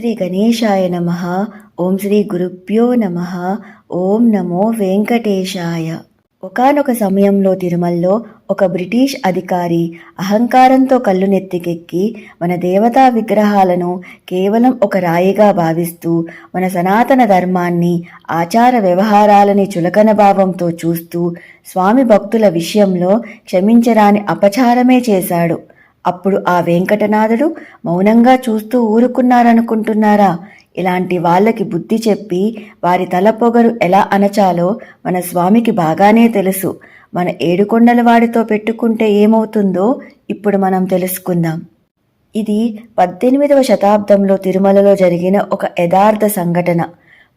శ్రీ గణేశాయ నమ. ఓం శ్రీ గురుభ్యో నమ. ఓం నమో వెంకటేశాయ. ఒకనొక సమయంలో తిరుమలలో ఒక బ్రిటిష్ అధికారి అహంకారంతో కళ్ళు నెత్తికెక్కి మన దేవతా విగ్రహాలను కేవలం ఒక రాయిగా భావిస్తూ మన సనాతన ధర్మాన్ని ఆచార వ్యవహారాలని చులకన భావంతో చూస్తూ స్వామి భక్తుల విషయంలో క్షమించరాని అపచారమే చేశాడు. అప్పుడు ఆ వెంకటనాథుడు మౌనంగా చూస్తూ ఊరుకున్నారనుకుంటున్నారా? ఇలాంటి వాళ్ళకి బుద్ధి చెప్పి వారి తల పొగరు ఎలా అనచాలో మన స్వామికి బాగానే తెలుసు. మన ఏడుకొండల వాడితో పెట్టుకుంటే ఏమవుతుందో ఇప్పుడు మనం తెలుసుకుందాం. ఇది పద్దెనిమిదవ శతాబ్దంలో తిరుమలలో జరిగిన ఒక యథార్థ సంఘటన.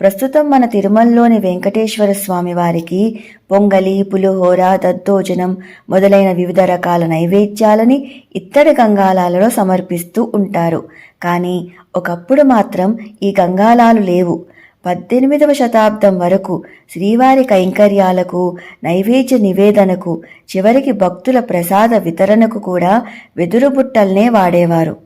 ప్రస్తుతం మన తిరుమలలోని వెంకటేశ్వర స్వామి వారికి పొంగలి పులిహోర దద్దోజనం మొదలైన వివిధ రకాల నైవేద్యాలని ఇత్తడి గంగాలాలలో సమర్పిస్తూ ఉంటారు. కానీ ఒకప్పుడు మాత్రం ఈ గంగాలాలు లేవు. పద్దెనిమిదవ శతాబ్దం వరకు శ్రీవారి కైంకర్యాలకు నైవేద్య నివేదనకు చివరికి భక్తుల ప్రసాద వితరణకు కూడా వెదురు బుట్టల్నే వాడేవారు.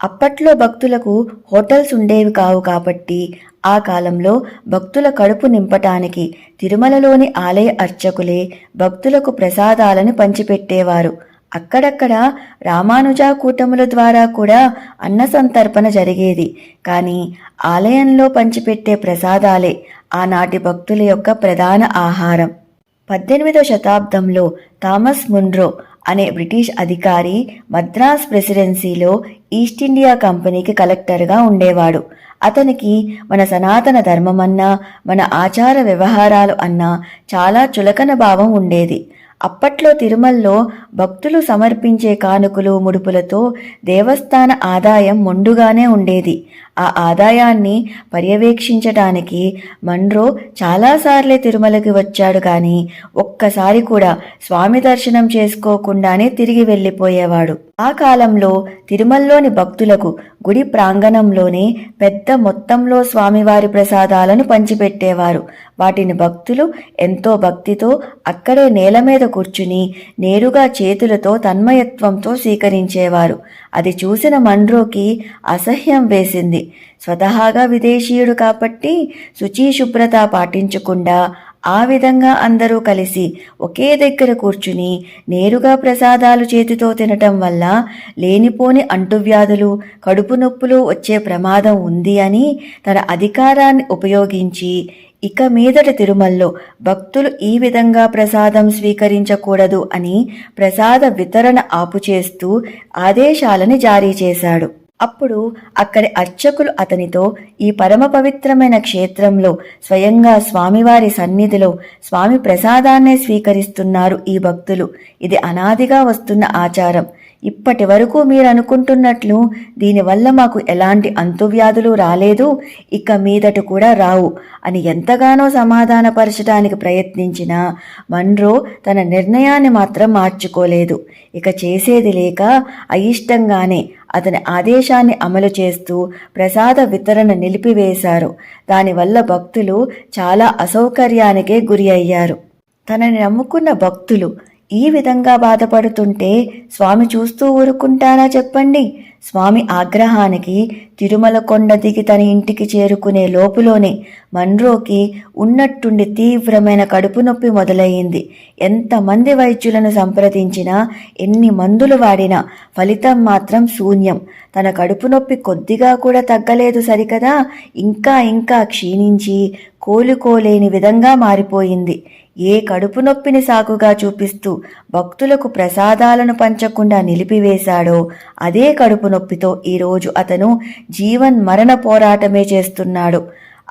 అప్పట్లో భక్తులకు హోటల్స్ ఉండేవి కావు కాబట్టి ఆ కాలంలో భక్తుల కడుపు నింపటానికి తిరుమలలోని ఆలయ అర్చకులే భక్తులకు ప్రసాదాలను పంచిపెట్టేవారు. అక్కడక్కడ రామానుజా కూటముల ద్వారా కూడా అన్న సంతర్పణ జరిగేది. కానీ ఆలయంలో పంచిపెట్టే ప్రసాదాలే ఆనాటి భక్తుల యొక్క ప్రధాన ఆహారం. పద్దెనిమిదవ శతాబ్దంలో థామస్ మున్రో అనే బ్రిటిష్ అధికారి మద్రాస్ ప్రెసిడెన్సీలో ఈస్ట్ ఇండియా కంపెనీకి కలెక్టర్గా ఉండేవాడు. అతనికి మన సనాతన ధర్మమన్నా మన ఆచార వ్యవహారాలు అన్నా చాలా చులకన భావం ఉండేది. అప్పట్లో తిరుమలలో భక్తులు సమర్పించే కానుకలు ముడుపులతో దేవస్థాన ఆదాయం మొండుగానే ఉండేది. ఆ ఆదాయాన్ని పర్యవేక్షించటానికి మన్రో చాలాసార్లే తిరుమలకి వచ్చాడు కానీ ఒక్కసారి కూడా స్వామి దర్శనం చేసుకోకుండానే తిరిగి వెళ్ళిపోయేవాడు. ఆ కాలంలో తిరుమలలోని భక్తులకు గుడి ప్రాంగణంలోనే పెద్ద మొత్తంలో స్వామివారి ప్రసాదాలను పంచిపెట్టేవారు. వాటిని భక్తులు ఎంతో భక్తితో అక్కడే నేల మీద కూర్చుని నేరుగా చేతులతో తన్మయత్వంతో స్వీకరించేవారు. అది చూసిన మన్రోకి అసహ్యం వేసింది. స్వతహాగా విదేశీయుడు కాబట్టి శుచి శుభ్రత పాటించకుండా ఆ విధంగా అందరూ కలిసి ఒకే దగ్గర కూర్చుని నేరుగా ప్రసాదాలు చేతితో తినటం వల్ల లేనిపోని అంటువ్యాధులు కడుపు నొప్పులు వచ్చే ప్రమాదం ఉంది అని తన అధికారాన్ని ఉపయోగించి ఇక మీదట తిరుమలలో భక్తులు ఈ విధంగా ప్రసాదం స్వీకరించకూడదు అని ప్రసాద వితరణ ఆపు చేస్తూ ఆదేశాలని జారీ చేశాడు. అప్పుడు అక్కడి అర్చకులు అతనితో ఈ పరమ పవిత్రమైన క్షేత్రంలో స్వయంగా స్వామివారి సన్నిధిలో స్వామి ప్రసాదాన్నే స్వీకరిస్తున్నారు ఈ భక్తులు. ఇది అనాదిగా వస్తున్న ఆచారం. ఇప్పటి వరకు మీరు అనుకుంటున్నట్లు దీనివల్ల మాకు ఎలాంటి అంతువ్యాధులు రాలేదు ఇక మీదట కూడా రావు అని ఎంతగానో సమాధానపరచడానికి ప్రయత్నించినా మన్రో తన నిర్ణయాన్ని మాత్రం మార్చుకోలేదు. ఇక చేసేది లేక అయిష్టంగానే అతని ఆదేశాన్ని అమలు చేస్తూ ప్రసాద వితరణ నిలిపివేశారు. దానివల్ల భక్తులు చాలా అసౌకర్యానికే గురి అయ్యారు. తనని నమ్ముకున్న భక్తులు ఈ విధంగా బాధపడుతుంటే స్వామి చూస్తూ ఊరుకుంటారా చెప్పండి. స్వామి ఆగ్రహానికి తిరుమల కొండ దిగి తన ఇంటికి చేరుకునే లోపులోనే మన్రోకి ఉన్నట్టుండి తీవ్రమైన కడుపు నొప్పి మొదలయ్యింది. ఎంతమంది వైద్యులను సంప్రదించినా ఎన్ని మందులు వాడినా ఫలితం మాత్రం శూన్యం. తన కడుపు నొప్పి కొద్దిగా కూడా తగ్గలేదు సరికదా? ఇంకా ఇంకా క్షీణించి కోలుకోలేని విధంగా మారిపోయింది. ఏ కడుపు నొప్పిని సాకుగా చూపిస్తూ భక్తులకు ప్రసాదాలను పంచకుండా నిలిపివేశాడో అదే కడుపు నొప్పితో ఈరోజు అతను జీవన్ మరణ పోరాటమే చేస్తున్నాడు.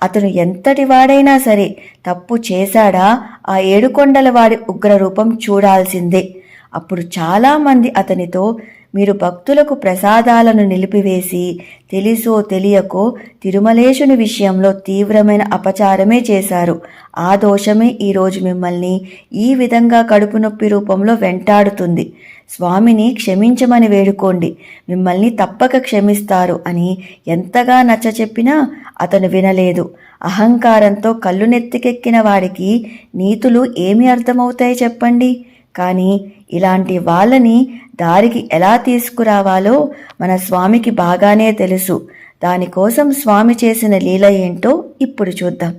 అతను ఎంతటి వాడైనా సరే తప్పు చేశాడా? ఆ ఏడుకొండల వాడి ఉగ్రరూపం చూడాల్సిందే. అప్పుడు చాలామంది అతనితో మీరు భక్తులకు ప్రసాదాలను నిలిపివేసి తెలిసో తెలియకో తిరుమలేశుని విషయంలో తీవ్రమైన అపచారమే చేశారు. ఆ దోషమే ఈరోజు మిమ్మల్ని ఈ విధంగా కడుపు నొప్పి రూపంలో వెంటాడుతుంది. స్వామిని క్షమించమని వేడుకోండి. మిమ్మల్ని తప్పక క్షమిస్తారు అని ఎంతగా నచ్చ చెప్పినా అతను వినలేదు. అహంకారంతో కళ్ళు నెత్తికెక్కిన వాడికి నీతులు ఏమి అర్థమవుతాయి చెప్పండి? కానీ ఇలాంటి వాళ్ళని దారికి ఎలా తీసుకురావాలో మన స్వామికి బాగానే తెలుసు. దానికోసం స్వామి చేసిన లీల ఏంటో ఇప్పుడు చూద్దాం.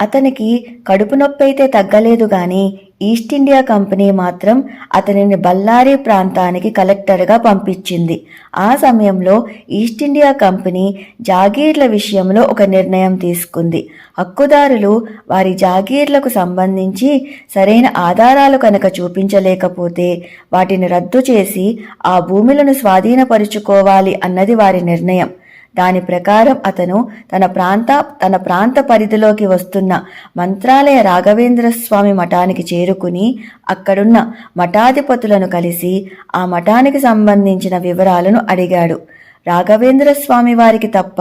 అతనికి కడుపు నొప్పి అయితే తగ్గలేదు గాని ఈస్ట్ ఇండియా కంపెనీ మాత్రం అతనిని బళ్ళారి ప్రాంతానికి కలెక్టర్గా పంపించింది. ఆ సమయంలో ఈస్ట్ ఇండియా కంపెనీ జాగీర్ల విషయంలో ఒక నిర్ణయం తీసుకుంది. హక్కుదారులు వారి జాగీర్లకు సంబంధించి సరైన ఆధారాలు కనుక చూపించలేకపోతే వాటిని రద్దు చేసి ఆ భూములను స్వాధీనపరుచుకోవాలి అన్నది వారి నిర్ణయం. దాని ప్రకారం అతను తన ప్రాంత తన ప్రాంత పరిధిలోకి వస్తున్న మంత్రాలయ రాఘవేంద్ర స్వామి మఠానికి చేరుకుని అక్కడున్న మఠాధిపతులను కలిసి ఆ మఠానికి సంబంధించిన వివరాలను అడిగాడు. రాఘవేంద్ర స్వామి వారికి తప్ప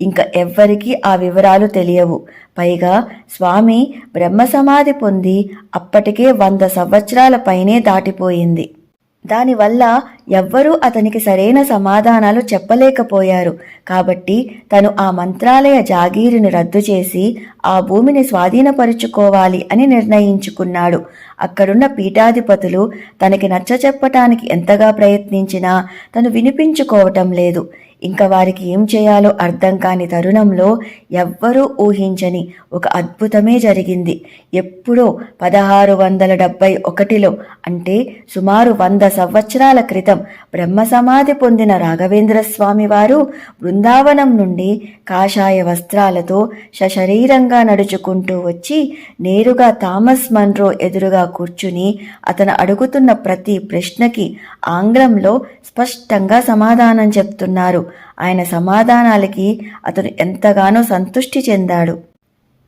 ఇంకా ఎవ్వరికీ ఆ వివరాలు తెలియవు. పైగా స్వామి బ్రహ్మ సమాధి పొంది అప్పటికే వంద సంవత్సరాల పైనే దాటిపోయింది. దానివల్ల ఎవ్వరూ అతనికి సరైన సమాధానాలు చెప్పలేకపోయారు. కాబట్టి తను ఆ మంత్రాలయ జాగీరుని రద్దు చేసి ఆ భూమిని స్వాధీనపరుచుకోవాలి అని నిర్ణయించుకున్నాడు. అక్కడున్న పీఠాధిపతులు తనకి నచ్చచెప్పటానికి ఎంతగా ప్రయత్నించినా తను వినిపించుకోవటం లేదు. ఇంకా వారికి ఏం చేయాలో అర్థం కాని తరుణంలో ఎవ్వరూ ఊహించని ఒక అద్భుతమే జరిగింది. ఎప్పుడో పదహారు వందల డెబ్బై ఒకటిలో అంటే సుమారు వంద సంవత్సరాల క్రితం బ్రహ్మ సమాధి పొందిన రాఘవేంద్ర స్వామి వారు బృందావనం నుండి కాషాయ వస్త్రాలతో సశరీరంగా నడుచుకుంటూ వచ్చి నేరుగా థామస్ మన్రో ఎదురుగా కూర్చుని అతను అడుగుతున్న ప్రతి ప్రశ్నకి ఆంగ్లంలో స్పష్టంగా సమాధానం చెప్తున్నారు. ఆయన సమాధానాలకి అతను ఎంతగానో సంతృష్టి చెందాడు.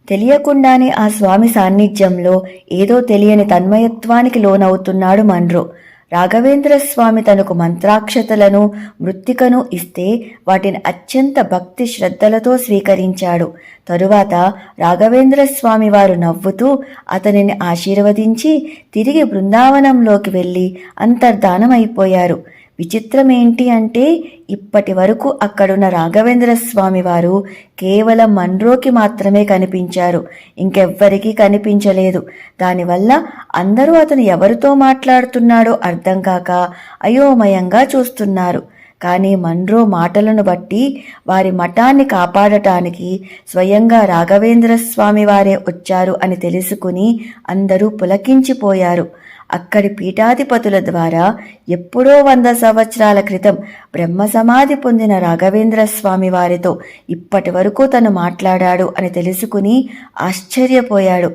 తెలియకుండానే ఆ స్వామి సాన్నిధ్యంలో ఏదో తెలియని తన్మయత్వానికి లోనవుతున్నాడు మన్రో రాఘవేంద్ర స్వామి తనకు మంత్రాక్షతలను మృత్తికను ఇస్తే వాటిని అత్యంత భక్తి శ్రద్ధలతో స్వీకరించాడు. తరువాత రాఘవేంద్ర స్వామి వారు నవ్వుతూ అతనిని ఆశీర్వదించి తిరిగి బృందావనంలోకి వెళ్ళి అంతర్ధానమైపోయారు. విచిత్రం ఏంటి అంటే ఇప్పటి వరకు అక్కడున్న రాఘవేంద్ర స్వామి వారు కేవలం మన్రోకి మాత్రమే కనిపించారు. ఇంకెవ్వరికీ కనిపించలేదు. దానివల్ల అందరూ అతను ఎవరితో మాట్లాడుతున్నాడో అర్థం కాక అయోమయంగా చూస్తున్నారు. కానీ మన్రో మాటలను బట్టి వారి మఠాన్ని కాపాడటానికి స్వయంగా రాఘవేంద్ర స్వామి వారే వచ్చారు అని తెలుసుకుని అందరూ పులకించిపోయారు. అక్కడి పీఠాధిపతుల ద్వారా ఎప్పుడో వంద సంవత్సరాల క్రితం బ్రహ్మ సమాధి పొందిన రాఘవేంద్ర స్వామి వారితో ఇప్పటి వరకు తను మాట్లాడాడు అని తెలుసుకుని ఆశ్చర్యపోయాడు.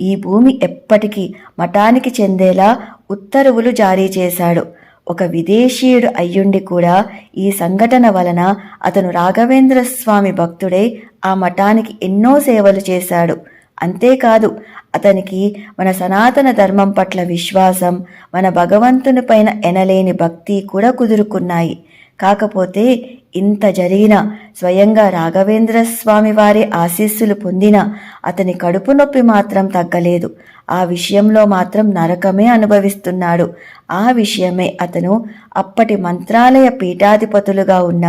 ఈ భూమి ఎప్పటికీ మఠానికి చెందేలా ఉత్తర్వులు జారీ చేశాడు. ఒక విదేశీయుడు అయ్యుండి కూడా ఈ సంఘటన వలన అతను రాఘవేంద్ర స్వామి భక్తుడై ఆ మఠానికి ఎన్నో సేవలు చేశాడు. అంతేకాదు అతనికి మన సనాతన ధర్మం పట్ల విశ్వాసం మన భగవంతుని పైన ఎనలేని భక్తి కూడా కుదురుకున్నాయి. కాకపోతే ఇంత జరిగిన స్వయంగా రాఘవేంద్ర స్వామి వారి ఆశీస్సులు పొందిన అతని కడుపు నొప్పి మాత్రం తగ్గలేదు. ఆ విషయంలో మాత్రం నరకమే అనుభవిస్తున్నాడు. ఆ విషయమే అతను అప్పటి మంత్రాలయ పీఠాధిపతులుగా ఉన్న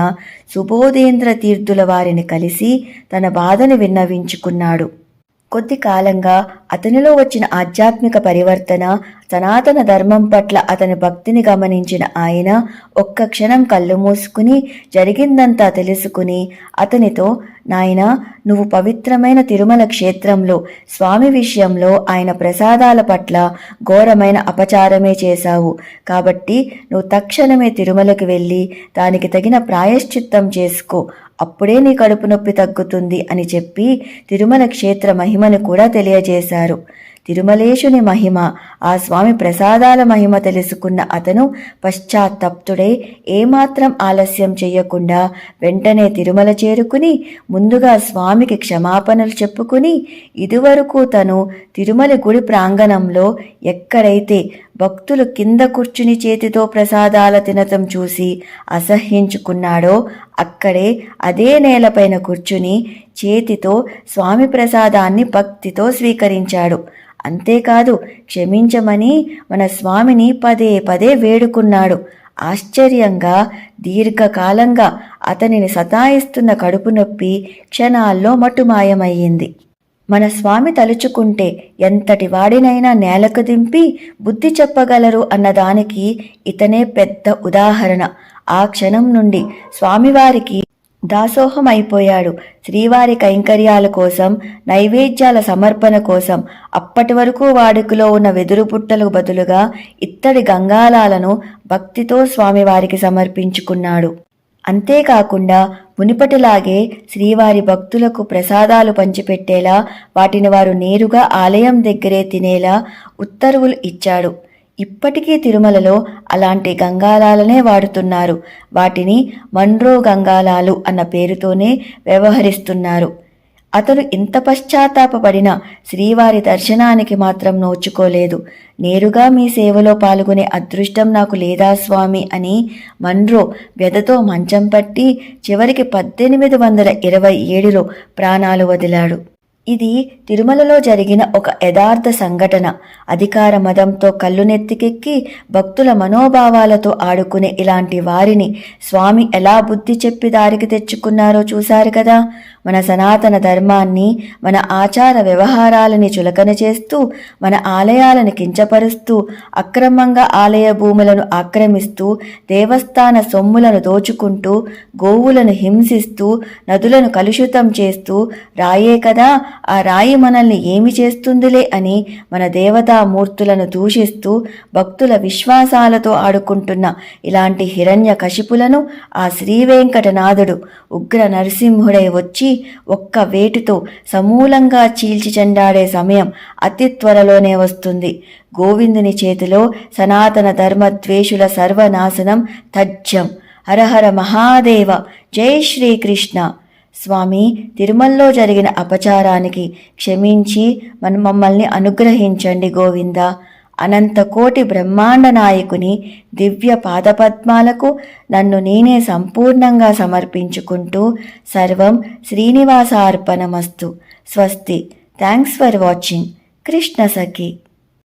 సుబోధేంద్ర తీర్థుల వారిని కలిసి తన బాధను విన్నవించుకున్నాడు. కొద్ది కాలంగా అతనిలో వచ్చిన ఆధ్యాత్మిక పరివర్తన సనాతన ధర్మం పట్ల అతని భక్తిని గమనించిన ఆయన ఒక్క క్షణం కళ్ళు మూసుకుని జరిగిందంతా తెలుసుకుని అతనితో నాయన నువ్వు పవిత్రమైన తిరుమల క్షేత్రంలో స్వామి విషయంలో ఆయన ప్రసాదాల పట్ల ఘోరమైన అపచారమే చేశావు. కాబట్టి నువ్వు తక్షణమే తిరుమలకి వెళ్ళి దానికి తగిన ప్రాయశ్చిత్తం చేసుకో. అప్పుడే నీ కడుపు నొప్పి తగ్గుతుంది అని చెప్పి తిరుమల క్షేత్ర మహిమను కూడా తెలియజేశారు. తిరుమలేశుని మహిమ ఆ స్వామి ప్రసాదాల మహిమ తెలుసుకున్న అతను పశ్చాత్తప్తుడై ఏమాత్రం ఆలస్యం చెయ్యకుండా వెంటనే తిరుమల చేరుకుని ముందుగా స్వామికి క్షమాపణలు చెప్పుకుని ఇదివరకు తను తిరుమల గుడి ప్రాంగణంలో ఎక్కడైతే భక్తులు కింద కూర్చుని చేతితో ప్రసాదాల తినటం చూసి అసహ్యించుకున్నాడో అక్కడే అదే నేలపైన కూర్చుని చేతితో స్వామి ప్రసాదాన్ని భక్తితో స్వీకరించాడు. అంతేకాదు క్షమించమని మన స్వామిని పదే పదే వేడుకున్నాడు. ఆశ్చర్యంగా దీర్ఘకాలంగా అతనిని సతాయిస్తున్న కడుపు నొప్పి క్షణాల్లో మటుమాయమయ్యింది. మన స్వామి తలుచుకుంటే ఎంతటి వాడినైనా నేలకు దింపి బుద్ధి చెప్పగలరు అన్నదానికి ఇతనే పెద్ద ఉదాహరణ. ఆ క్షణం నుండి స్వామివారికి దాసోహం అయిపోయాడు శ్రీవారి కైంకర్యాల కోసం నైవేద్యాల సమర్పణ కోసం అప్పటి వరకు వాడుకలో ఉన్న వెదురు పుట్టలకు బదులుగా ఇత్తడి గంగాలాలను భక్తితో స్వామివారికి సమర్పించుకున్నాడు. అంతేకాకుండా మునిపటిలాగే శ్రీవారి భక్తులకు ప్రసాదాలు పంచిపెట్టేలా వాటిని వారు నేరుగా ఆలయం దగ్గరే తినేలా ఉత్తర్వులు ఇచ్చాడు. ఇప్పటికీ తిరుమలలో అలాంటి గంగాలాలనే వాడుతున్నారు. వాటిని మన్రో గంగాలాలు అన్న పేరుతోనే వ్యవహరిస్తున్నారు. అతను ఇంత పశ్చాత్తాపపడిన శ్రీవారి దర్శనానికి మాత్రం నోచుకోలేదు. నేరుగా మీ సేవలో పాల్గొనే అదృష్టం నాకు లేదా స్వామి అని మన్రో వ్యధతో మంచం పట్టి చివరికి పద్దెనిమిది వందల ఇరవై ఏడులో ప్రాణాలు వదిలాడు. ఇది తిరుమలలో జరిగిన ఒక యథార్థ సంఘటన. అధికార మదంతో కళ్ళు నెత్తికెక్కి భక్తుల మనోభావాలతో ఆడుకునే ఇలాంటి వారిని స్వామి ఎలా బుద్ధి చెప్పి దారికి తెచ్చుకున్నారో చూశారు కదా. మన సనాతన ధర్మాన్ని మన ఆచార వ్యవహారాలని చులకన చేస్తూ మన ఆలయాలను కించపరుస్తూ అక్రమంగా ఆలయ భూములను ఆక్రమిస్తూ దేవస్థాన సొమ్ములను దోచుకుంటూ గోవులను హింసిస్తూ నదులను కలుషితం చేస్తూ రాయే కదా ఆ రాయి మనల్ని ఏమి చేస్తుందిలే అని మన దేవతామూర్తులను దూషిస్తూ భక్తుల విశ్వాసాలతో ఆడుకుంటున్న ఇలాంటి హిరణ్య కశిపులను ఆ శ్రీవేంకటనాథుడు ఉగ్ర నరసింహుడై వచ్చి ఒక్క వేటుతో సమూలంగా చీల్చి చెండాడే సమయం అతి త్వరలోనే వస్తుంది. గోవిందుని చేతిలో సనాతన ధర్మద్వేషుల సర్వనాశనం తజ్జం హరహర మహాదేవ! జై శ్రీకృష్ణ! స్వామి తిరుమలలో జరిగిన అపచారానికి క్షమించి మన మమ్మల్ని అనుగ్రహించండి గోవింద. అనంతకోటి బ్రహ్మాండ నాయకుని దివ్య పాదపద్మాలకు నన్ను నేనే సంపూర్ణంగా సమర్పించుకుంటూ సర్వం శ్రీనివాసార్పణమస్తు. స్వస్తి. Thanks for watching. Krishna Sakhi.